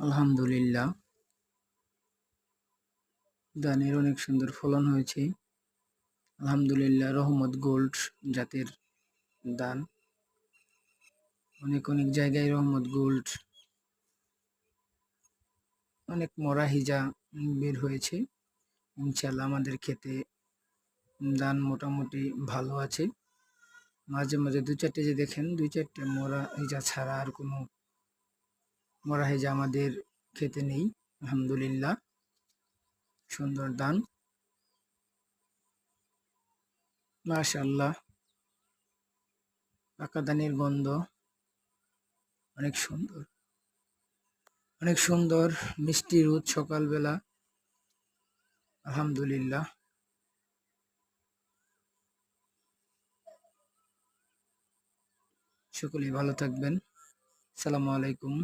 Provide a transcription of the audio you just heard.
আলহামদুলিল্লাহ। ধানের অনেক সুন্দর ফলন হয়েছে। আলহামদুলিল্লাহ, রহমত গোল্ড জাতের ধান। অনেক অনেক জায়গায় রহমত গোল্ড। অনেক মরা হিজা বের হয়েছে। ইনশাল্লাহ আমাদের ক্ষেতে ধান মোটামুটি ভালো আছে। মাঝে মাঝে দু চারটে যে দেখেন দুই চারটে মরা হিজা ছাড়া আর কোনো মরা হেজা আমাদের খেতে নেই, আলহামদুলিল্লাহ। সুন্দর দান। মাশাল্লাহ পাকা দানের গন্ধ। অনেক সুন্দর। অনেক সুন্দর মিষ্টি রোদ সকালবেলা। আলহামদুলিল্লাহ। সকলেই ভালো থাকবেন। সালামু আলাইকুম।